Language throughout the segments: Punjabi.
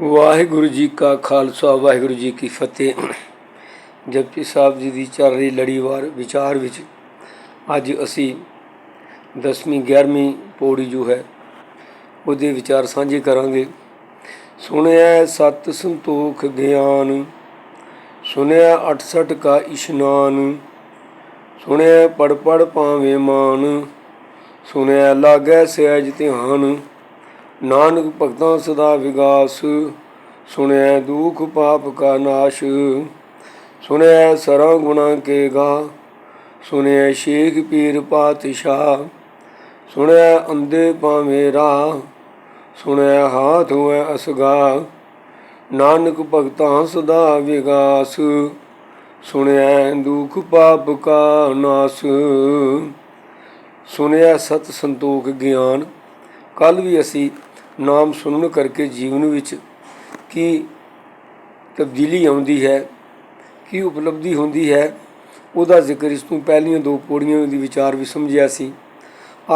ਵਾਹਿਗੁਰੂ ਜੀ ਕਾ ਖਾਲਸਾ, ਵਾਹਿਗੁਰੂ ਜੀ ਕੀ ਫਤਿਹ। ਜਪਜੀ ਸਾਹਿਬ ਜੀ ਦੀ ਚੱਲ ਰਹੀ ਲੜੀਵਾਰ ਵਿਚਾਰ ਵਿੱਚ ਅੱਜ ਅਸੀਂ 10ਵੀਂ 11ਵੀਂ ਪੌੜੀ ਜੋ ਹੈ, ਉਹਦੇ ਵਿਚਾਰ ਸਾਂਝੇ ਕਰਾਂਗੇ। ਸੁਣਿਆ ਸਤ ਸੰਤੋਖ ਗਿਆਨ, ਸੁਣਿਆ 68 ਕਾ ਇਸ਼ਨਾਨ, ਸੁਣਿਆ ਪੜ ਪੜ ਪਾਵੇਂ ਮਾਨ, ਸੁਣਿਆ ਲਾਗੈ ਸਹਿਜ ਧਿਆਨ। ਨਾਨਕ ਭਗਤਾਂ ਸਦਾ ਵਿਗਾਸ ਸੁਣਿਆ ਦੁਖ ਪਾਪ ਕਾ ਨਾਸ਼ ਸੁਣਿਆ ਸਰਵ ਗੁਣਾ ਕੇ ਗਾ, ਸੁਣਿਐ ਸ਼ੇਖ ਪੀਰ ਪਾਤਸ਼ਾਹ ਸੁਣਿਆ ਅੰਦੇ ਪਾਵੇਂ ਰਾਹ ਸੁਣਿਆ ਹਾਥ ਹੋਏ ਅਸਗਾ, ਨਾਨਕ ਭਗਤਾਂ ਸਦਾ ਵਿਗਾਸ ਸੁਣਿਆ ਦੁਖ ਪਾਪ ਕਾ ਨਾਸ ਸੁਣਿਆ ਸਤ ਸੰਤੋਖ ਗਿਆਨ ਕੱਲ ਵੀ ਅਸੀਂ ਨਾਮ ਸੁਣਨ ਕਰਕੇ ਜੀਵਨ ਵਿੱਚ ਕੀ ਤਬਦੀਲੀ ਆਉਂਦੀ ਹੈ, ਕੀ ਉਪਲਬਧੀ ਹੁੰਦੀ ਹੈ, ਉਹਦਾ ਜ਼ਿਕਰ ਇਸ ਤੋਂ ਪਹਿਲੀਆਂ ਦੋ ਪੌੜੀਆਂ ਦੀ ਵਿਚਾਰ ਵੀ ਸਮਝਿਆ ਸੀ।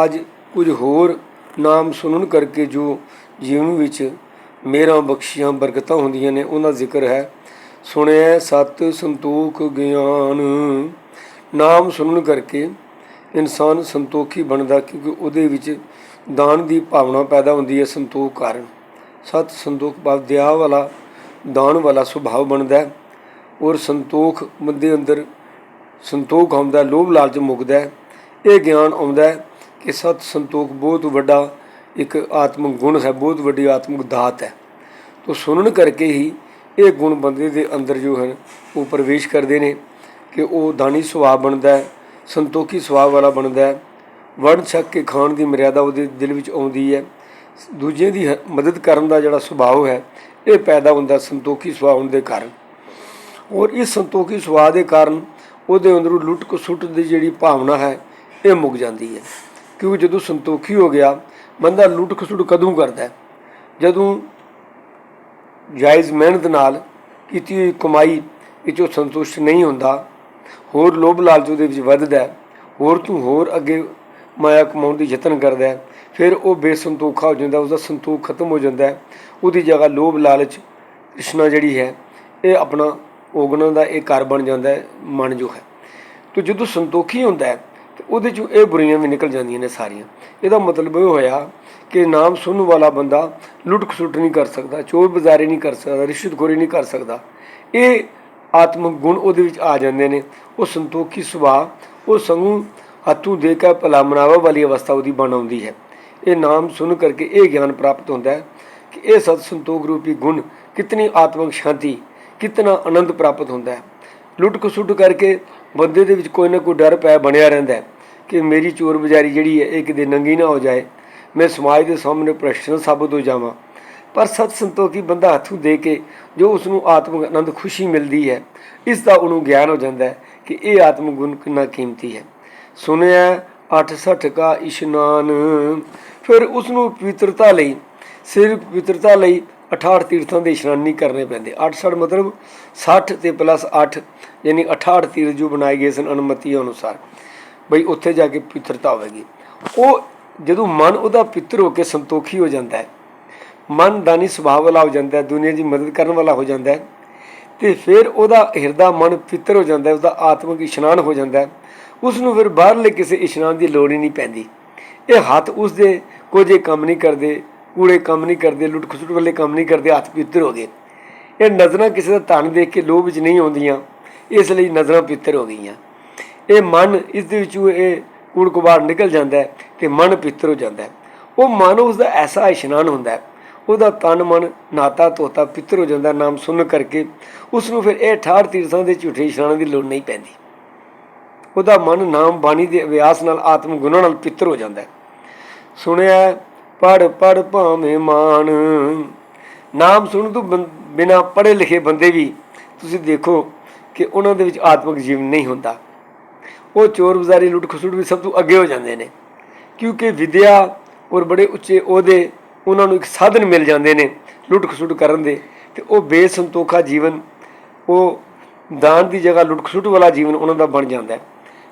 ਅੱਜ ਕੁਝ ਹੋਰ ਨਾਮ ਸੁਣਨ ਕਰਕੇ ਜੋ ਜੀਵਨ ਵਿੱਚ ਮੇਰਾ ਬਖਸ਼ੀਆਂ ਬਰਕਤਾਂ ਹੁੰਦੀਆਂ ਨੇ ਉਹਨਾਂ ਜ਼ਿਕਰ ਹੈ, ਸੁਣਿਆ ਸਤ ਸੰਤੋਖ ਗਿਆਨ। ਨਾਮ ਸੁਣਨ ਕਰਕੇ ਇਨਸਾਨ ਸੰਤੋਖੀ ਬਣਦਾ ਕਿਉਂਕਿ ਉਹਦੇ ਵਿੱਚ ਦਾਨ ਦੀ ਭਾਵਨਾ ਪੈਦਾ ਹੁੰਦੀ ਹੈ ਸੰਤੋਖ ਕਾਰਨ। ਸਤ ਸੰਤੋਖ ਭਾਵ ਦਿਆ ਵਾਲਾ, ਦਾਨ ਵਾਲਾ ਸੁਭਾਅ ਬਣਦਾ ਹੈ ਔਰ ਸੰਤੋਖ ਬੰਦੇ ਅੰਦਰ ਸੰਤੋਖ ਆਉਂਦਾ ਲੋਭ ਲਾਲਚ ਮੁਕਦਾ ਹੈ। ਇਹ ਗਿਆਨ ਆਉਂਦਾ ਹੈ ਕਿ ਸਤ ਸੰਤੋਖ ਬਹੁਤ ਵੱਡਾ ਇੱਕ ਆਤਮਿਕ ਗੁਣ ਹੈ, ਬਹੁਤ ਵੱਡੀ ਆਤਮਿਕ ਦਾਤ ਹੈ। ਤੋ ਸੁਣਨ ਕਰਕੇ ਹੀ ਇਹ ਗੁਣ ਬੰਦੇ ਦੇ ਅੰਦਰ ਜੋ ਹਨ, ਉਹ ਪ੍ਰਵੇਸ਼ ਕਰਦੇ ਨੇ ਕਿ ਉਹ ਦਾਨੀ ਸੁਭਾਅ ਬਣਦਾ ਹੈ, ਸੰਤੋਖੀ ਸੁਭਾਅ ਵਾਲਾ ਬਣਦਾ ਹੈ। ਵੰਡ ਛਕ ਕੇ ਖਾਣ ਦੀ ਮਰਿਆਦਾ ਉਹਦੇ ਦਿਲ ਵਿੱਚ ਆਉਂਦੀ ਹੈ। ਦੂਜੇ ਦੀ ਹ- ਮਦਦ ਕਰਨ ਦਾ ਜਿਹੜਾ ਸੁਭਾਅ ਹੈ, ਇਹ ਪੈਦਾ ਹੁੰਦਾ ਸੰਤੋਖੀ ਸੁਭਾਅ ਹੋਣ ਦੇ ਕਾਰਨ। ਔਰ ਇਸ ਸੰਤੋਖੀ ਸੁਭਾਅ ਦੇ ਕਾਰਨ ਉਹਦੇ ਅੰਦਰੋਂ ਲੁੱਟ ਖਸੁੱਟ ਦੀ ਜਿਹੜੀ ਭਾਵਨਾ ਹੈ, ਇਹ ਮੁੱਕ ਜਾਂਦੀ ਹੈ। ਕਿਉਂਕਿ ਜਦੋਂ ਸੰਤੋਖੀ ਹੋ ਗਿਆ, ਬੰਦਾ ਲੁੱਟ ਖਸੁੱਟ ਕਦੋਂ ਕਰਦਾ ਜਦੋਂ ਜਾਇਜ਼ ਮਿਹਨਤ ਨਾਲ ਕੀਤੀ ਹੋਈ ਕਮਾਈ ਵਿੱਚੋਂ ਸੰਤੁਸ਼ਟ ਨਹੀਂ ਹੁੰਦਾ, ਹੋਰ ਲੋਭ ਲਾਲਚ ਉਹਦੇ ਵਿੱਚ ਵੱਧਦਾ ਹੋਰ ਤੂੰ ਹੋਰ ਅੱਗੇ ਮਾਇਆ ਕਮਾਉਣ ਦੀ ਯਤਨ ਕਰਦਾ ਹੈ। ਫਿਰ ਉਹ ਬੇਸੰਤੋਖਾ ਹੋ ਜਾਂਦਾ ਉਸਦਾ ਸੰਤੋਖ ਖਤਮ ਹੋ ਜਾਂਦਾ ਹੈ। ਉਹਦੀ ਜਗ੍ਹਾ ਲੋਭ ਲਾਲਚ ਕ੍ਰਿਸ਼ਨਾ ਜਿਹੜੀ ਹੈ, ਇਹ ਆਪਣਾ ਔਗਣਾਂ ਦਾ ਇਹ ਘਰ ਬਣ ਜਾਂਦਾ ਹੈ, ਮਨ ਜੋ ਹੈ ਤੋ ਜਦੋਂ ਸੰਤੋਖੀ ਹੁੰਦਾ ਹੈ, ਤੇ ਉਹਦੇ ਚੋਂ ਇਹ ਬੁਰੀਆਂ ਵੀ ਨਿਕਲ ਜਾਂਦੀਆਂ ਨੇ ਸਾਰੀਆਂ ਇਹਦਾ ਮਤਲਬ ਇਹ ਹੋਇਆ ਕਿ ਨਾਮ ਸੁਣਨ ਵਾਲਾ ਬੰਦਾ ਲੁੱਟ ਖਸੁੱਟ ਨਹੀਂ ਕਰ ਸਕਦਾ, ਚੋਰ ਬਜ਼ਾਰੀ ਨਹੀਂ ਕਰ ਸਕਦਾ, ਰਿਸ਼ਵਤਖੋਰੀ ਨਹੀਂ ਕਰ ਸਕਦਾ ਇਹ ਆਤਮਿਕ ਗੁਣ ਉਹਦੇ ਵਿੱਚ ਆ ਜਾਂਦੇ ਨੇ ਉਹ ਸੰਤੋਖੀ ਸੁਭਾਅ, ਉਹ ਸੰਗੂ ਹੱਥੋਂ ਦੇ ਕੇ ਭਲਾ ਮਨਾਵਾ ਵਾਲੀ ਅਵਸਥਾ ਉਹਦੀ ਬਣ ਆਉਂਦੀ ਹੈ। ਇਹ ਨਾਮ ਸੁਣ ਕਰਕੇ ਇਹ ਗਿਆਨ ਪ੍ਰਾਪਤ ਹੁੰਦਾ ਹੈ ਕਿ ਇਹ ਸਤ ਸੰਤੋਖ ਰੂਪੀ ਗੁਣ ਕਿਤਨੀ ਆਤਮਿਕ ਸ਼ਾਂਤੀ, ਕਿਤਨਾ ਆਨੰਦ ਪ੍ਰਾਪਤ ਹੁੰਦਾ ਹੈ। ਲੁੱਟ ਖਸੁੱਟ ਕਰਕੇ ਬੰਦੇ ਦੇ ਵਿੱਚ ਕੋਈ ਨਾ ਕੋਈ ਡਰ ਪੈ ਬਣਿਆ ਰਹਿੰਦਾ ਹੈ ਕਿ ਮੇਰੀ ਚੋਰ ਬਜ਼ਾਰੀ ਜਿਹੜੀ ਹੈ, ਇਹ ਕਿਤੇ ਨੰਗੀ ਨਾ ਹੋ ਜਾਏ। ਮੈਂ ਸਮਾਜ ਦੇ ਸਾਹਮਣੇ ਪ੍ਰਸ਼ਨ ਸਾਬਤ ਹੋ ਜਾਵਾਂ। ਪਰ ਸਤ ਸੰਤੋਖੀ ਬੰਦਾ ਹੱਥੋਂ ਦੇ ਕੇ ਜੋ ਉਸ ਨੂੰ ਆਤਮਿਕ ਆਨੰਦ ਖੁਸ਼ੀ ਮਿਲਦੀ ਹੈ, ਇਸ ਦਾ ਉਹਨੂੰ ਗਿਆਨ ਹੋ ਜਾਂਦਾ ਹੈ ਕਿ ਇਹ ਆਤਮ ਗੁਣ ਕਿੰਨਾ ਕੀਮਤੀ ਹੈ। ਸੁਣਿਆ 68 ਕਾ ਇਸ਼ਨਾਨ। ਫਿਰ ਉਸ ਨੂੰ ਪਵਿੱਤਰਤਾ ਲਈ ਸਿਰਫ ਪਵਿੱਤਰਤਾ ਲਈ 68 ਤੀਰਥਾਂ ਦੇ ਇਸ਼ਨਾਨ ਨਹੀਂ ਕਰਨੇ ਪੈਂਦੇ। 68 ਮਤਲਬ 60 ਤੇ ਪਲੱਸ 8 ਯਾਨੀ 68 ਤੀਰਥ ਜੋ ਬਣਾਏ ਗਏ ਸਨ ਅਨੁਮਤੀ ਅਨੁਸਾਰ। ਬਈ ਉੱਥੇ ਜਾ ਕੇ ਪਵਿੱਤਰਤਾ ਹੋਵੇਗੀ। ਉਹ ਜਦੋਂ ਮਨ ਉਹਦਾ ਪਿੱਤਰ ਹੋ ਕੇ ਸੰਤੋਖੀ ਹੋ ਜਾਂਦਾ ਹੈ, ਮਨ ਦਾਨੀ ਸੁਭਾਅ ਵਾਲਾ ਹੋ ਜਾਂਦਾ ਹੈ, ਦੁਨੀਆ ਦੀ ਮਦਦ ਕਰਨ ਵਾਲਾ ਹੋ ਜਾਂਦਾ ਹੈ, ਤੇ ਫਿਰ ਉਹਦਾ ਹਿਰਦਾ ਮਨ ਪਿੱਤਰ ਹੋ ਜਾਂਦਾ ਹੈ, ਉਹਦਾ ਆਤਮਿਕ ਇਸ਼ਨਾਨ ਹੋ ਜਾਂਦਾ ਹੈ। ਉਸ ਨੂੰ ਫਿਰ ਬਾਹਰਲੇ ਕਿਸੇ ਇਸ਼ਨਾਨ ਦੀ ਲੋੜ ਹੀ ਨਹੀਂ ਪੈਂਦੀ। ਇਹ ਹੱਥ ਉਸ ਦੇ ਕੋਝੇ ਕੰਮ ਨਹੀਂ ਕਰਦੇ, ਕੂੜੇ ਕੰਮ ਨਹੀਂ ਕਰਦੇ, ਲੁੱਟ ਖਸੁੱਟ ਵਾਲੇ ਕੰਮ ਨਹੀਂ ਕਰਦੇ, ਹੱਥ ਪਵਿੱਤਰ ਹੋ ਗਏ। ਇਹ ਨਜ਼ਰਾਂ ਕਿਸੇ ਦਾ ਧਨ ਦੇਖ ਕੇ ਲੋਭ ਵਿੱਚ ਨਹੀਂ ਆਉਂਦੀਆਂ, ਇਸ ਲਈ ਨਜ਼ਰਾਂ ਪਿੱਤਰ ਹੋ ਗਈਆਂ। ਇਹ ਮਨ ਇਸ ਦੇ ਵਿੱਚੋਂ ਇਹ ਕੂੜ ਕੁਬਾੜ ਨਿਕਲ ਜਾਂਦਾ ਹੈ ਤੇ ਮਨ ਪਿੱਤਰ ਹੋ ਜਾਂਦਾ ਉਹ ਮਨ ਉਸ ਦਾ ਐਸਾ ਇਸ਼ਨਾਨ ਹੁੰਦਾ ਹੈ, ਉਹਦਾ ਤਨ ਮਨ ਨਾਤਾ ਤੋਤਾ ਪਿੱਤਰ ਹੋ ਜਾਂਦਾ, ਨਾਮ ਸੁਣ ਕਰਕੇ ਉਸ ਨੂੰ ਫਿਰ ਇਹ 68 ਤੀਰਥਾਂ ਦੇ ਝੂਠੇ ਇਸ਼ਨਾਨਾਂ ਦੀ ਲੋੜ ਨਹੀਂ ਪੈਂਦੀ। ਉਹਦਾ ਮਨ ਨਾਮ ਬਾਣੀ ਦੇ ਅਭਿਆਸ ਨਾਲ, ਆਤਮ ਗੁਣਾਂ ਨਾਲ ਪਿੱਤਰ ਹੋ ਜਾਂਦਾ ਹੈ। ਸੁਣਿਆ ਪੜ ਪੜ ਭਾਵੇਂ ਮਾਨ ਨਾਮ ਸੁਣਨ ਤੋਂ ਬਿਨਾ ਪੜ੍ਹੇ ਲਿਖੇ ਬੰਦੇ ਵੀ ਤੁਸੀਂ ਦੇਖੋ ਕਿ ਉਹਨਾਂ ਦੇ ਵਿੱਚ ਆਤਮਿਕ ਜੀਵਨ ਨਹੀਂ ਹੁੰਦਾ। ਉਹ ਚੋਰ ਬਜ਼ਾਰੀ, ਲੁੱਟ ਖਸੁੱਟ ਵੀ ਸਭ ਤੋਂ ਅੱਗੇ ਹੋ ਜਾਂਦੇ ਨੇ। ਕਿਉਂਕਿ ਵਿਦਿਆ ਔਰ ਬੜੇ ਉੱਚੇ ਉਹਦੇ ਉਹਨਾਂ ਨੂੰ ਇੱਕ ਸਾਧਨ ਮਿਲ ਜਾਂਦੇ ਨੇ ਲੁੱਟ ਖਸੁੱਟ ਕਰਨ ਦੇ। ਤੇ ਉਹ ਬੇਸੰਤੋਖਾ ਜੀਵਨ, ਉਹ ਦਾਨ ਦੀ ਜਗ੍ਹਾ ਲੁੱਟ ਖਸੁੱਟ ਵਾਲਾ ਜੀਵਨ ਉਹਨਾਂ ਦਾ ਬਣ ਜਾਂਦਾ ਹੈ।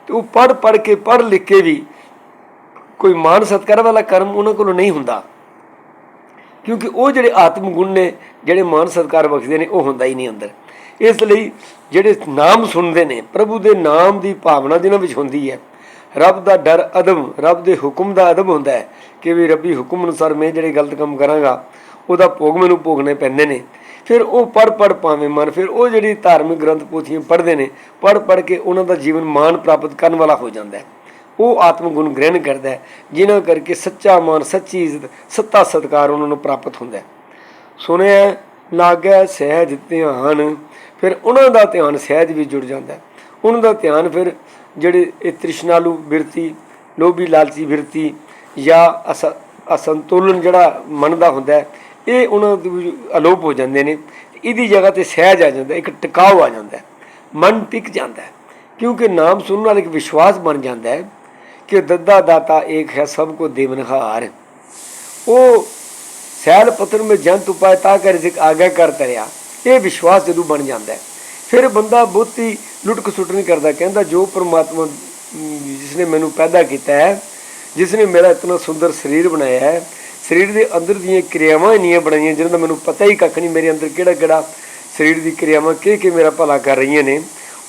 ਤੇ ਉਹ ਪੜ ਪੜ ਕੇ ਪੜ ਲਿਖ ਕੇ ਵੀ ਕੋਈ ਮਾਨ ਸਤਕਾਰ ਵਾਲਾ ਕਰਮ ਉਹਨਾਂ ਕੋਲੋਂ ਨਹੀਂ ਹੁੰਦਾ। ਕਿਉਂਕਿ ਉਹ ਜਿਹੜੇ ਆਤਮ ਗੁਣ ਨੇ, ਜਿਹੜੇ ਮਾਨ ਸਤਕਾਰ ਬਖਸ਼ਦੇ ਨੇ, ਉਹ ਹੁੰਦਾ ਹੀ ਨਹੀਂ ਅੰਦਰ। ਇਸ ਲਈ ਜਿਹੜੇ ਨਾਮ ਸੁਣਦੇ ਨੇ, ਪ੍ਰਭੂ ਦੇ ਨਾਮ ਦੀ ਭਾਵਨਾ ਜਿਨ੍ਹਾਂ ਵਿੱਚ ਹੁੰਦੀ ਹੈ, ਰੱਬ ਦਾ ਡਰ ਅਦਮ, ਰੱਬ ਦੇ ਹੁਕਮ ਦਾ ਅਦਮ ਹੁੰਦਾ ਹੈ ਕਿ ਵੀ ਰੱਬੀ ਹੁਕਮ ਅਨੁਸਾਰ ਮੈਂ ਜਿਹੜੇ ਗਲਤ ਕੰਮ ਕਰਾਂਗਾ, ਉਹਦਾ ਭੋਗ ਮੈਨੂੰ ਭੋਗਣੇ ਪੈਂਦੇ ਨੇ। ਫਿਰ ਉਹ ਪੜ ਪੜ ਪਾਵੇਂ ਮਨ ਫਿਰ ਉਹ ਜਿਹੜੀ ਧਾਰਮਿਕ ਗ੍ਰੰਥ ਪੋਥੀਆਂ ਪੜ੍ਹਦੇ ਨੇ ਪੜ ਪੜ ਕੇ ਉਹਨਾਂ ਦਾ ਜੀਵਨ ਮਾਨ ਪ੍ਰਾਪਤ ਕਰਨ ਵਾਲਾ ਹੋ ਜਾਂਦਾ ਹੈ। ਉਹ ਆਤਮ ਗੁਣ ਗ੍ਰਹਿਣ ਕਰਦਾ ਹੈ, ਜਿਨ੍ਹਾਂ ਕਰਕੇ ਸੱਚਾ ਮਾਨ ਸੱਚੀ ਇੱਜ਼ਤ, ਸੱਤਾ ਸਤਕਾਰ ਉਹਨਾਂ ਨੂੰ ਪ੍ਰਾਪਤ ਹੁੰਦਾ ਹੈ। ਸੁਣਿਆ ਲਾਗੈ ਸਹਿਜ, ਧਿਆਨ, ਫਿਰ ਉਹਨਾਂ ਦਾ ਧਿਆਨ ਸਹਿਜ ਵਿੱਚ ਜੁੜ ਜਾਂਦਾ ਹੈ। ਉਹਨਾਂ ਦਾ ਧਿਆਨ ਫਿਰ ਜਿਹੜੇ ਇਹ ਤ੍ਰਿਸ਼ਨਾਲੂ ਬਿਰਤੀ, ਲੋਭੀ ਲਾਲਚੀ ਬਿਰਤੀ ਜਾਂ ਅਸ, ਅਸੰਤੁਲਨ ਜਿਹੜਾ ਮਨ ਦਾ ਹੁੰਦਾ ਹੈ ਇਹ ਉਹਨਾਂ ਦੇ ਅਲੋਪ ਹੋ ਜਾਂਦੇ ਨੇ ਇਹਦੀ ਜਗ੍ਹਾ ਤੇ ਸਹਿਜ ਆ ਜਾਂਦਾ ਇੱਕ ਟਿਕਾਉ ਆ ਜਾਂਦਾ ਮਨ ਟਿਕ ਜਾਂਦਾ ਕਿਉਂਕਿ ਨਾਮ ਸੁਣਨ ਨਾਲ ਇੱਕ ਵਿਸ਼ਵਾਸ ਬਣ ਜਾਂਦਾ ਹੈ ਕਿ ਦੱਦਾ ਦਾਤਾ ਏਕ ਹੈ ਸਭ ਕੋ ਦੇਵਨਹਾਰ ਉਹ ਸੈਲ ਪਤਨ ਮੇ ਜੰਤ ਉਪਾਇ ਤਾ ਕਰ ਜਿਕ ਆਗਾ ਕਰ ਤਰਿਆ ਇਹ ਵਿਸ਼ਵਾਸ ਜਦੋਂ ਬਣ ਜਾਂਦਾ ਹੈ ਫਿਰ ਬੰਦਾ ਬਹੁਤੀ ਲੁੱਟ ਖਸੁੱਟ ਨਹੀਂ ਕਰਦਾ ਕਹਿੰਦਾ ਜੋ ਪ੍ਰਮਾਤਮਾ ਅਮ, ਜਿਸ ਨੇ ਮੈਨੂੰ ਪੈਦਾ ਕੀਤਾ ਹੈ ਜਿਸ ਨੇ ਮੇਰਾ ਇਤਨਾ ਸੁੰਦਰ ਸਰੀਰ ਬਣਾਇਆ ਹੈ ਸਰੀਰ ਦੇ ਅੰਦਰ ਦੀਆਂ ਕਿਰਿਆਵਾਂ ਇੰਨੀਆਂ ਬਣਾਈਆਂ ਜਿਹਨਾਂ ਦਾ ਮੈਨੂੰ ਪਤਾ ਹੀ ਕੱਖ ਨਹੀਂ, ਮੇਰੇ ਅੰਦਰ ਕਿਹੜਾ ਕਿਹੜਾ ਸਰੀਰ ਦੀ ਕਿਰਿਆਵਾਂ ਕਿ ਕਿ ਮੇਰਾ ਭਲਾ ਕਰ ਰਹੀਆਂ ਨੇ।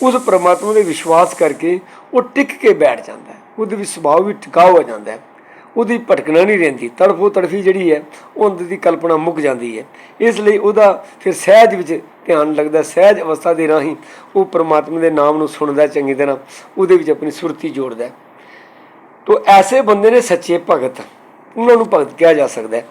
ਉਸ ਪਰਮਾਤਮਾ ਦੇ ਵਿਸ਼ਵਾਸ ਕਰਕੇ ਉਹ ਟਿਕ ਕੇ ਬੈਠ ਜਾਂਦਾ ਹੈ। ਉਹਦੇ ਵਿੱਚ ਸੁਭਾਅ ਵੀ ਟਿਕਾਊ ਹੋ ਜਾਂਦਾ ਹੈ। ਉਹਦੀ ਭਟਕਣਾ ਨਹੀਂ ਰਹਿੰਦੀ। ਤੜਫੋ ਤੜਫੀ ਜਿਹੜੀ ਹੈ, ਉਹ ਅੰਦਰ ਦੀ ਕਲਪਨਾ ਮੁੱਕ ਜਾਂਦੀ ਹੈ। ਇਸ ਲਈ ਉਹਦਾ ਫਿਰ ਸਹਿਜ ਵਿੱਚ ਧਿਆਨ ਲੱਗਦਾ ਸਹਿਜ ਅਵਸਥਾ ਦੇ ਰਾਹੀਂ ਉਹ ਪਰਮਾਤਮਾ ਦੇ ਨਾਮ ਨੂੰ ਸੁਣਦਾ ਚੰਗੀ ਤਰ੍ਹਾਂ। ਉਹਦੇ ਵਿੱਚ ਆਪਣੀ ਸੁਰਤੀ ਜੋੜਦਾ ਤੋ ਐਸੇ ਬੰਦੇ ਨੇ ਸੱਚੇ ਭਗਤ। ਉਹਨਾਂ ਨੂੰ ਭਗਤ ਕਿਹਾ ਜਾ ਸਕਦਾ ਹੈ।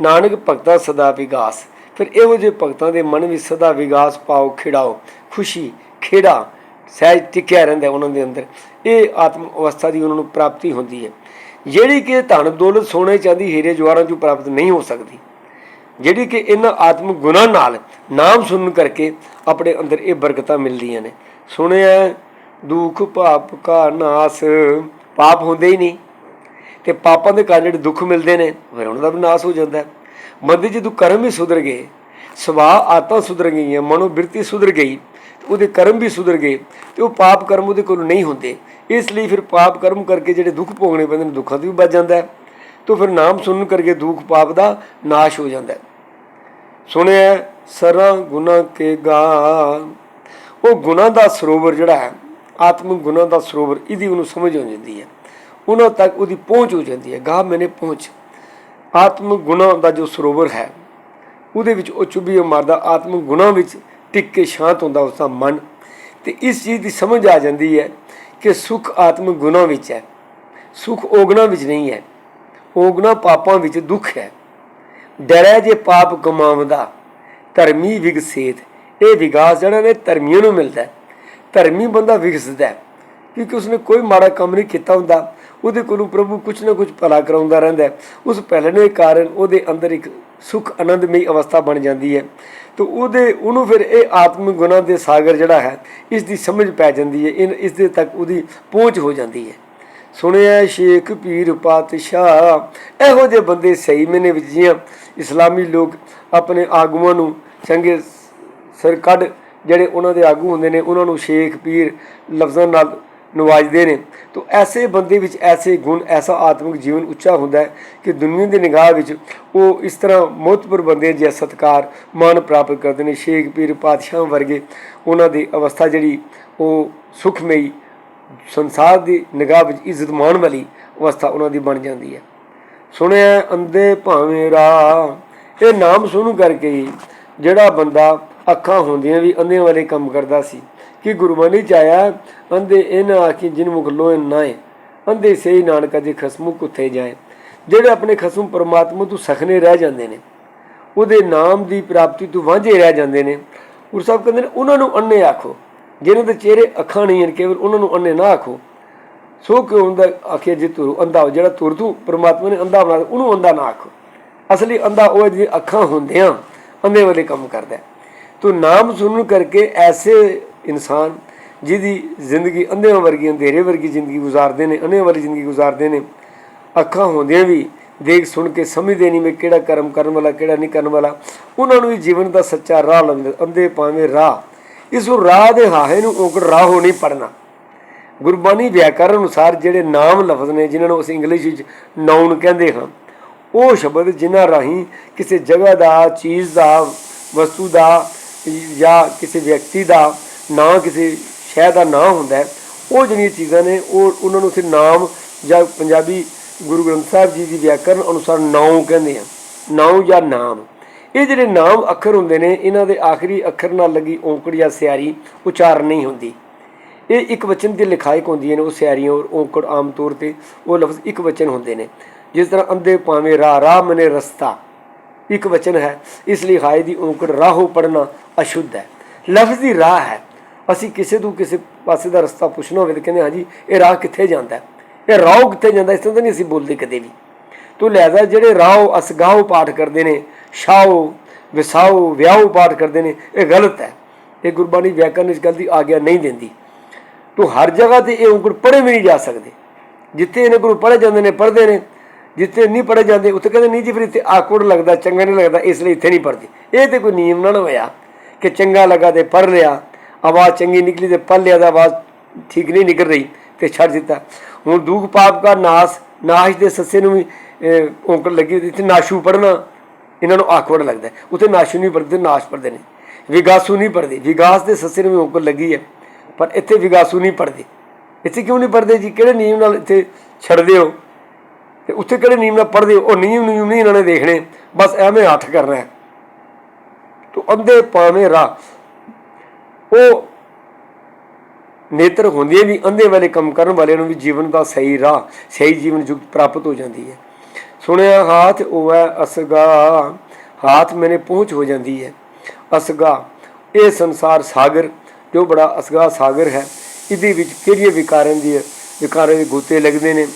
ਨਾਨਕ ਭਗਤਾ ਸਦਾ ਵਿਗਾਸ। ਫਿਰ ਇਹੋ ਜਿਹੇ ਭਗਤਾਂ ਦੇ ਮਨ ਵਿੱਚ ਸਦਾ ਵਿਗਾਸ ਪਾਓ, ਖਿੜਾਓ, ਖੁਸ਼ੀ, ਖੇੜਾ, ਸਹਿਜ ਟਿਕਿਆ ਰਹਿੰਦਾ ਉਹਨਾਂ ਦੇ ਅੰਦਰ। ਇਹ ਆਤਮ ਅਵਸਥਾ ਦੀ ਉਹਨਾਂ ਨੂੰ ਪ੍ਰਾਪਤੀ ਹੁੰਦੀ ਹੈ। ਜਿਹੜੀ ਕਿ ਧਨ ਦੌਲਤ ਸੋਨੇ, ਚਾਂਦੀ, ਹੀਰੇ ਜਵਾਹਰਾਂ ਚੋਂ ਪ੍ਰਾਪਤ ਨਹੀਂ ਹੋ ਸਕਦੀ। ਜਿਹੜੀ ਕਿ ਇਹਨਾਂ ਆਤਮ ਗੁਣਾਂ ਨਾਲ ਨਾਮ ਸੁਣਨ ਕਰਕੇ ਆਪਣੇ ਅੰਦਰ ਇਹ ਬਰਕਤਾਂ ਮਿਲਦੀਆਂ ਨੇ। ਸੁਣਿਆ, ਦੁੱਖ, ਪਾਪ ਕਾ ਨਾਸ, ਪਾਪ ਹੁੰਦੇ ਹੀ ਨਹੀਂ। ਤੇ ਪਾਪਾਂ ਦੇ ਕਾਰਨ ਜਿਹੜੇ ਦੁੱਖ ਮਿਲਦੇ ਨੇ, ਫਿਰ ਉਹਨਾਂ ਦਾ ਵੀ ਨਾਸ ਹੋ ਜਾਂਦਾ ਹੈ। ਮਨ ਦੇ ਜਦੋਂ ਕਰਮ ਹੀ ਸੁਧਰ ਗਏ, ਸੁਭਾਅ ਆਤਾਂ ਸੁਧਰ ਗਈਆਂ, ਮਨੋ ਬਿਰਤੀ ਸੁਧਰ ਗਈ ਉਹਦੇ ਕਰਮ ਵੀ ਸੁਧਰ ਗਏ, ਤੇ ਉਹ ਪਾਪ ਕਰਮ ਉਹਦੇ ਕੋਲ ਨਹੀਂ ਹੁੰਦੇ। ਇਸ ਲਈ ਫਿਰ ਪਾਪ ਕਰਮ ਕਰਕੇ ਜਿਹੜੇ ਦੁੱਖ ਭੋਗਣੇ ਪੈਂਦੇ ਨੇ, ਦੁੱਖਾਂ ਤੋਂ ਵੀ ਬਚ ਜਾਂਦਾ ਹੈ, ਤਾਂ ਫਿਰ ਨਾਮ ਸੁਣਨ ਕਰਕੇ ਦੁੱਖ ਪਾਪ ਦਾ ਨਾਸ਼ ਹੋ ਜਾਂਦਾ ਹੈ। ਸੁਣਿਆ ਸਰਾਂ ਗੁਨਾ ਕੇ ਗਾ ਉਹ ਗੁਨਾ ਦਾ ਸਰੋਵਰ ਜਿਹੜਾ ਹੈ, ਆਤਮਿਕ ਗੁਨਾ ਦਾ ਸਰੋਵਰ, ਇਹਦੀ ਉਹਨੂੰ ਸਮਝ ਹੋ ਜਾਂਦੀ ਹੈ। ਉਹਨਾਂ ਤੱਕ ਉਹਦੀ ਪਹੁੰਚ ਹੋ ਜਾਂਦੀ ਹੈ। ਗਾ ਮੈਨੇ ਪਹੁੰਚ। ਆਤਮ ਗੁਨਾ ਦਾ ਜੋ ਸਰੋਵਰ ਹੈ, ਉਹਦੇ ਵਿੱਚ ਉਹ ਚੁੱਭੀ ਮਾਰਦਾ, ਆਤਮ ਗੁਨਾ ਵਿੱਚ ਟਿਕ ਕੇ ਸ਼ਾਂਤ ਹੁੰਦਾ ਉਸ ਦਾ ਮਨ। ਤੇ ਇਸ ਚੀਜ਼ ਦੀ ਸਮਝ ਆ ਜਾਂਦੀ ਹੈ ਕਿ ਸੁਖ ਆਤਮ ਗੁਨਾ ਵਿੱਚ ਹੈ। ਸੁਖ ਓਗਣਾ ਵਿੱਚ ਨਹੀਂ ਹੈ। ਓਗਣਾ ਪਾਪਾਂ ਵਿੱਚ ਦੁੱਖ ਹੈ। ਡਰੈ ਜੇ ਪਾਪ ਕਮਾਵਦਾ ਧਰਮੀ ਵਿਗਸੇਤ ਇਹ ਵਿਗਾਸ ਜਿਹੜਾ ਨੇ ਧਰਮੀਆਂ ਨੂੰ ਮਿਲਦਾ ਧਰਮੀ ਬੰਦਾ ਵਿਗਸਦਾ ਕਿਉਂਕਿ ਉਸਨੇ ਕੋਈ ਮਾੜਾ ਕੰਮ ਨਹੀਂ ਕੀਤਾ ਹੁੰਦਾ। ਉਹਦੇ ਕੋਲੋਂ ਪ੍ਰਭੂ ਕੁਛ ਨਾ ਕੁਛ ਭਲਾ ਕਰਾਉਂਦਾ ਰਹਿੰਦਾ ਹੈ। ਉਸ ਪਹਿਲੇ ਕਾਰਨ ਉਹਦੇ ਅੰਦਰ ਇੱਕ ਸੁਖ ਆਨੰਦਮਈ ਅਵਸਥਾ ਬਣ ਜਾਂਦੀ ਹੈ। ਤੇ ਉਹਦੇ, ਉਹਨੂੰ ਫਿਰ ਇਹ ਆਤਮਿਕ ਗੁਣਾਂ ਦੇ ਸਾਗਰ ਜਿਹੜਾ ਹੈ ਇਸ ਦੀ ਸਮਝ ਪੈ ਜਾਂਦੀ ਹੈ। ਇਨ ਇਸ ਦੇ ਤੱਕ ਉਹਦੀ ਪਹੁੰਚ ਹੋ ਜਾਂਦੀ ਹੈ। ਸੁਣਿਆ ਸ਼ੇਖ ਪੀਰ ਪਾਤਸ਼ਾਹ, ਇਹੋ ਜਿਹੇ ਬੰਦੇ ਸਹੀ ਮੈਨੇ ਵਿੱਚ ਜੀਆਂ। ਇਸਲਾਮੀ ਲੋਕ ਆਪਣੇ ਆਗੂਆਂ ਨੂੰ ਚੰਗੇ ਸਿਰ ਕੱਢ, ਜਿਹੜੇ ਉਹਨਾਂ ਦੇ ਆਗੂ ਹੁੰਦੇ ਨੇ, ਉਹਨਾਂ ਨੂੰ ਸ਼ੇਖ ਪੀਰ ਲਫ਼ਜ਼ਾਂ ਨਾਲ ਨਵਾਜਦੇ ਨੇ। ਤਾਂ ਐਸੇ ਬੰਦੇ ਵਿੱਚ ਐਸੇ ਗੁਣ, ਐਸਾ ਆਤਮਿਕ ਜੀਵਨ ਉੱਚਾ ਹੁੰਦਾ ਹੈ ਕਿ ਦੁਨੀਆ ਦੀ ਨਿਗਾਹ ਵਿੱਚ ਉਹ ਇਸ ਤਰ੍ਹਾਂ ਮੋਤਬਰ ਬੰਦੇ ਜਿਹਾ ਸਤਕਾਰ ਮਾਨ ਪ੍ਰਾਪਤ ਕਰਦੇ ਨੇ। ਸ਼ੇਖ ਪੀਰ ਪਾਤਸ਼ਾਹ ਵਰਗੇ ਉਹਨਾਂ ਦੀ ਅਵਸਥਾ ਜਿਹੜੀ ਉਹ ਸੁਖਮਈ ਸੰਸਾਰ ਦੀ ਨਿਗਾਹ ਵਿੱਚ ਇੱਜ਼ਤ ਮਾਣ ਵਾਲੀ ਅਵਸਥਾ ਉਹਨਾਂ ਦੀ ਬਣ ਜਾਂਦੀ ਹੈ। ਸੁਣਿਆ ਅੰਦੇ ਭਾਵੇਂ ਰਾ ਇਹ ਨਾਮ ਸੁਣੂ ਕਰਕੇ ਜਿਹੜਾ ਬੰਦਾ ਅੱਖਾਂ ਹੁੰਦੀਆਂ ਵੀ ਅੰਧਿਆਂ ਵਾਲੇ ਕੰਮ ਕਰਦਾ ਸੀ। ਕਿ ਗੁਰਬਾਣੀ ਚ ਆਇਆ ਅੰਧੇ ਇਹਨਾਂ ਆਖੀ, ਜਿਨ ਮੁਖ ਲੋਏ ਨਾਏ ਅੰਧੇ ਸਹੀ ਨਾਨਕਾ ਜੀ ਖਸਮੂ ਕੁੱਥੇ ਜਾਏ। ਜਿਹੜੇ ਆਪਣੇ ਖਸਮ ਪਰਮਾਤਮਾ ਤੋਂ ਸਖਨੇ ਰਹਿ ਜਾਂਦੇ ਨੇ, ਉਹਦੇ ਨਾਮ ਦੀ ਪ੍ਰਾਪਤੀ ਤੋਂ ਵਾਂਝੇ ਰਹਿ ਜਾਂਦੇ ਨੇ। ਗੁਰੂ ਸਾਹਿਬ ਕਹਿੰਦੇ ਨੇ, ਉਹਨਾਂ ਨੂੰ ਅੰਨੇ ਆਖੋ। ਜਿਹਨਾਂ ਦੇ ਚਿਹਰੇ ਅੱਖਾਂ ਨਹੀਂ ਹਨ, ਕੇਵਲ ਉਹਨਾਂ ਨੂੰ ਅੰਨੇ ਨਾ ਆਖੋ। ਸੋ ਕਿਉਂ ਹੁੰਦਾ, ਆਖਿਆ ਜੇ ਤੁਰ ਅੰਧਾ ਜਿਹੜਾ ਤੁਰ ਤੂੰ ਪਰਮਾਤਮਾ ਨੇ ਅੰਧਾ ਬਣਾ ਉਹਨੂੰ ਅੰਧਾ ਨਾ ਆਖੋ। ਅਸਲੀ ਅੰਧਾ ਉਹ ਹੈ ਜਿਹਦੀ ਅੱਖਾਂ ਹੁੰਦਿਆਂ ਅੰਧੇ ਵਾਲੇ ਕੰਮ ਕਰਦਾ ਹੈ। ਤੋ ਨਾਮ ਸੁਣਨ ਕਰਕੇ ਐਸੇ ਇਨਸਾਨ ਜਿਹਦੀ ਜ਼ਿੰਦਗੀ ਅੰਧਿਆਂ ਵਰਗੀ, ਅੰਧੇਰੇ ਵਰਗੀ ਜ਼ਿੰਦਗੀ ਗੁਜ਼ਾਰਦੇ ਨੇ ਅੰਨ੍ਹੇ ਵਾਲੀ ਜ਼ਿੰਦਗੀ ਗੁਜ਼ਾਰਦੇ ਨੇ। ਅੱਖਾਂ ਹੁੰਦੀਆਂ ਵੀ ਦੇਖ ਸੁਣ ਕੇ ਸਮਝਦੇ ਨਹੀਂ ਮੈਂ ਕਿਹੜਾ ਕਰਮ ਕਰਨ ਵਾਲਾ, ਕਿਹੜਾ ਨਹੀਂ ਕਰਨ ਵਾਲਾ। ਉਹਨਾਂ ਨੂੰ ਵੀ ਜੀਵਨ ਦਾ ਸੱਚਾ ਰਾਹ ਲੰਦੇ ਅੰਧੇ ਪਾਵੇਂ ਰਾਹ। ਇਸ ਰਾਹ ਦੇ ਹਾਹੇ ਨੂੰ ਔਕੜ ਰਾਹ ਹੋ ਨਹੀਂ ਪੜਨਾ ਗੁਰਬਾਣੀ ਵਿਆਕਰਨ ਅਨੁਸਾਰ ਜਿਹੜੇ ਨਾਮ ਲਫ਼ਜ਼ ਨੇ, ਜਿਨ੍ਹਾਂ ਨੂੰ ਅਸੀਂ ਇੰਗਲਿਸ਼ ਵਿੱਚ ਨਾਉਨ ਕਹਿੰਦੇ ਹਾਂ, ਉਹ ਸ਼ਬਦ ਜਿਨ੍ਹਾਂ ਰਾਹੀਂ ਕਿਸੇ ਜਗ੍ਹਾ ਦਾ, ਚੀਜ਼ ਦਾ, ਵਸਤੂ ਦਾ ਜਾਂ ਕਿਸੇ ਵਿਅਕਤੀ ਦਾ ਨਾਂ ਕਿਸੇ ਸ਼ਹਿਰ ਦਾ ਨਾਂ ਹੁੰਦਾ ਉਹ ਜਿਹੜੀਆਂ ਚੀਜ਼ਾਂ ਨੇ, ਉਹ ਉਹਨਾਂ ਨੂੰ ਉੱਥੇ ਨਾਮ ਜਾਂ ਪੰਜਾਬੀ ਗੁਰੂ ਗ੍ਰੰਥ ਸਾਹਿਬ ਜੀ ਦੀ ਵਿਆਕਰਨ ਅਨੁਸਾਰ ਨਾਉ ਕਹਿੰਦੇ ਆ। ਨਾਉ ਜਾਂ ਨਾਮ। ਇਹ ਜਿਹੜੇ ਨਾਮ ਅੱਖਰ ਹੁੰਦੇ ਨੇ, ਇਹਨਾਂ ਦੇ ਆਖਰੀ ਅੱਖਰ ਨਾਲ ਲੱਗੀ ਔਂਕੜ ਜਾਂ ਸਿਆਰੀ ਉਚਾਰਨ ਨਹੀਂ ਹੁੰਦੀ। ਇਹ ਇੱਕ ਵਚਨ ਦੀ ਲਿਖਾਇਕ ਹੁੰਦੀਆਂ ਨੇ, ਉਹ ਸਿਆਰੀਆਂ ਔਰ ਔਂਕੜ ਆਮ ਤੌਰ ਤੇ ਉਹ ਲਫ਼ਜ਼ ਇੱਕ ਵਚਨ ਹੁੰਦੇ ਨੇ। ਜਿਸ ਤਰ੍ਹਾਂ ਅੰਦੇ ਪਾਵੇਂ ਰਾਹ ਰਾਹ ਮਨੇ ਰਸਤਾ। ਇੱਕ ਵਚਨ ਹੈ, ਇਸ ਲਈ ਹਾਇ ਦੀ ਔਂਕੜ ਰਾਹੋਂ ਪੜਨਾ ਅਸ਼ੁੱਧ ਹੈ। ਲਫ਼ਜ਼ ਦੀ ਰਾਹ ਹੈ। ਅਸੀਂ ਕਿਸੇ ਤੋਂ ਕਿਸੇ ਪਾਸੇ ਦਾ ਰਸਤਾ ਪੁੱਛਣਾ ਹੋਵੇ ਤਾਂ ਕਹਿੰਦੇ ਹਾਂਜੀ ਇਹ ਰਾਹ ਕਿੱਥੇ ਜਾਂਦਾ ਹੈ? ਇਹ ਰਾਹ ਕਿੱਥੇ ਜਾਂਦਾ ਇਸ ਤਰ੍ਹਾਂ ਤਾਂ ਨਹੀਂ ਅਸੀਂ ਬੋਲਦੇ ਕਦੇ ਵੀ। ਤੋ ਲਿਹਾਜ਼ਾ ਜਿਹੜੇ ਰਾਹ ਅਸਗਾਹ ਪਾਠ ਕਰਦੇ ਨੇ ਸ਼ਾਓ ਵਿਸਾਓ ਵਿਆਹੋ ਪਾਠ ਕਰਦੇ ਨੇ, ਇਹ ਗਲਤ ਹੈ। ਇਹ ਗੁਰਬਾਣੀ ਵਿਆਕਰਨ ਇਸ ਗੱਲ ਦੀ ਆਗਿਆ ਨਹੀਂ ਦਿੰਦੀ। ਤੋ ਹਰ ਜਗ੍ਹਾ ਤੇ ਇਹ ਔਂਕੜ ਪੜ੍ਹੇ ਵੀ ਨਹੀਂ ਜਾ ਸਕਦੇ। ਜਿੱਥੇ ਇਹਨਾਂ ਕੋਲ ਪੜ੍ਹੇ ਜਾਂਦੇ ਨੇ, ਪੜ੍ਹਦੇ ਨੇ ਜਿੱਥੇ ਨਹੀਂ ਪੜ੍ਹੇ ਜਾਂਦੇ ਉੱਥੇ ਕਹਿੰਦੇ ਨਹੀਂ ਜੀ ਫਿਰ ਇੱਥੇ ਆਕਵਰਡ ਲੱਗਦਾ ਚੰਗਾ ਨਹੀਂ ਲੱਗਦਾ ਇਸ ਲਈ ਇੱਥੇ ਨਹੀਂ ਪੜ੍ਹਦੇ। ਇਹ ਤੇ ਕੋਈ ਨਿਯਮ ਨਾਲ ਹੋਇਆ ਕਿ ਚੰਗਾ ਲੱਗਾ ਤੇ ਪੜ੍ਹ ਲਿਆ ਆਵਾਜ਼ ਚੰਗੀ ਨਿਕਲੀ ਤੇ ਪੜ੍ਹ ਲਿਆ ਤਾਂ ਆਵਾਜ਼ ਠੀਕ ਨਹੀਂ ਨਿਕਲ ਰਹੀ ਤੇ ਛੱਡ ਦਿੱਤਾ। ਹੁਣ ਦੂਖ ਪਾਪ ਦਾ ਨਾਸ ਨਾਸ਼ ਦੇ ਸੱਸੇ ਨੂੰ ਵੀ ਅਹ, ਔਂਕੜ ਲੱਗੀ ਇੱਥੇ ਨਾਸ਼ੂ ਪੜ੍ਹਨਾ ਇਹਨਾਂ ਨੂੰ ਆਕਵਰਡ ਲੱਗਦਾ ਉੱਥੇ ਨਾਸ਼ੂ ਨਹੀਂ ਪੜ੍ਹਦੇ ਨਾਸ਼ ਪੜ੍ਹਦੇ ਨੇ। ਵਿਗਾਸੂ ਨਹੀਂ ਪੜ੍ਹਦੇ। ਵਿਗਾਸ ਦੇ ਸੱਸੇ ਨੂੰ ਵੀ ਔਂਕੜ ਲੱਗੀ ਹੈ ਪਰ ਇੱਥੇ ਵਿਗਾਸੂ ਨਹੀਂ ਪੜ੍ਹਦੇ। ਇੱਥੇ ਕਿਉਂ ਨਹੀਂ ਪੜ੍ਹਦੇ ਜੀ? ਕਿਹੜੇ ਨਿਯਮ ਨਾਲ ਇੱਥੇ ਛੱਡਦੇ ਹੋ? ਤੇ ਉੱਥੇ ਕਿਹੜੇ ਨਿਯਮ ਨਾਲ ਪੜ੍ਹਦੇ? ਉਹ ਨਿਯਮ ਨਿਯਮ ਨਹੀਂ ਇਹਨਾਂ ਨੇ ਦੇਖਣੇ। ਬਸ ਐਵੇਂ ਹੱਥ ਕਰਨਾ ਹੈ ਤੋ ਅੰਧੇ ਪਾਵੇਂ ਰਾਹ। ਉਹ ਨੇਤਰ ਹੁੰਦੇ ਵੀ ਅੰਧੇ ਵਾਲੇ ਕੰਮ ਕਰਨ ਵਾਲਿਆਂ ਨੂੰ ਵੀ ਜੀਵਨ ਦਾ ਸਹੀ ਰਾਹ, ਸਹੀ ਜੀਵਨ ਜੁਗਤ ਪ੍ਰਾਪਤ ਹੋ ਜਾਂਦੀ ਹੈ। ਸੁਣਿਆ ਹਾਥ ਉਹ ਹੈ ਅਸਗਾ, ਹਾਥ ਮੈਨੇ ਪਹੁੰਚ ਹੋ ਜਾਂਦੀ ਹੈ। ਅਸਗਾ, ਇਹ ਸੰਸਾਰ ਸਾਗਰ, ਜੋ ਬੜਾ ਅਸਗਾ ਸਾਗਰ ਹੈ, ਇਹਦੇ ਵਿੱਚ ਕਿਹੜੀਆਂ ਵਿਕਾਰਾਂ ਦੀ ਵਿਕਾਰਾਂ ਦੇ ਗੋਤੇ ਲੱਗਦੇ ਨੇ?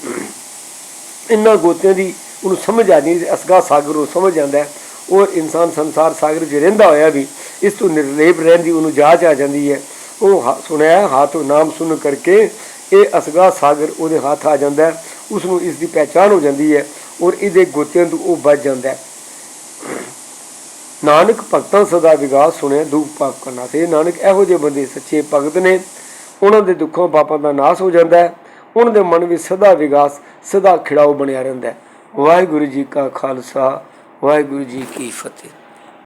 ਇਹਨਾਂ ਗੋਤਿਆਂ ਦੀ ਉਹਨੂੰ ਸਮਝ ਆ ਜਾਂਦੀ, ਅਸਗਾ ਸਾਗਰ ਉਹ ਸਮਝ ਜਾਂਦਾ ਹੈ। ਉਹ ਇਨਸਾਨ ਸੰਸਾਰ ਸਾਗਰ 'ਚ ਰਹਿੰਦਾ ਹੋਇਆ ਵੀ, ਇਸ ਤੋਂ ਨਿਰਲੇਪ ਰਹਿਣ ਦੀ ਉਹਨੂੰ ਜਾਚ ਆ ਜਾਂਦੀ ਹੈ। ਉਹ ਹਾ- ਸੁਣਿਆ ਹੱਥ ਨਾਮ ਸੁਣ ਕਰਕੇ ਇਹ ਅਸਗਾ ਸਾਗਰ ਉਹਦੇ ਹੱਥ ਆ ਜਾਂਦਾ ਹੈ, ਉਸ ਨੂੰ ਇਸ ਦੀ ਪਹਿਚਾਣ ਹੋ ਜਾਂਦੀ ਹੈ ਔਰ ਇਹਦੇ ਗੋਤਿਆਂ ਤੋਂ ਉਹ ਬਚ ਜਾਂਦਾ ਹੈ। ਨਾਨਕ ਭਗਤਾਂ ਸਦਾ ਵਿਗਾਸ ਸੁਣਿਆ, ਦੁੱਖ ਪਾਪ ਕਰਨਾ। ਤੇ ਨਾਨਕ, ਇਹੋ ਜਿਹੇ ਬੰਦੇ ਸੱਚੇ ਭਗਤ ਨੇ, ਉਹਨਾਂ ਦੇ ਦੁੱਖੋਂ ਪਾਪਾਂ ਦਾ ਨਾਸ਼ ਹੋ ਜਾਂਦਾ ਹੈ। ਉਹਨਾਂ ਦੇ ਮਨ ਵਿੱਚ ਸਦਾ ਵਿਗਾਸ, ਸਦਾ ਖਿੜਾਓ ਬਣਿਆ ਰਹਿੰਦਾ ਹੈ। ਵਾਹਿਗੁਰੂ ਜੀ ਕਾ ਖਾਲਸਾ, ਵਾਹਿਗੁਰੂ ਜੀ ਕੀ ਫਤਿਹ।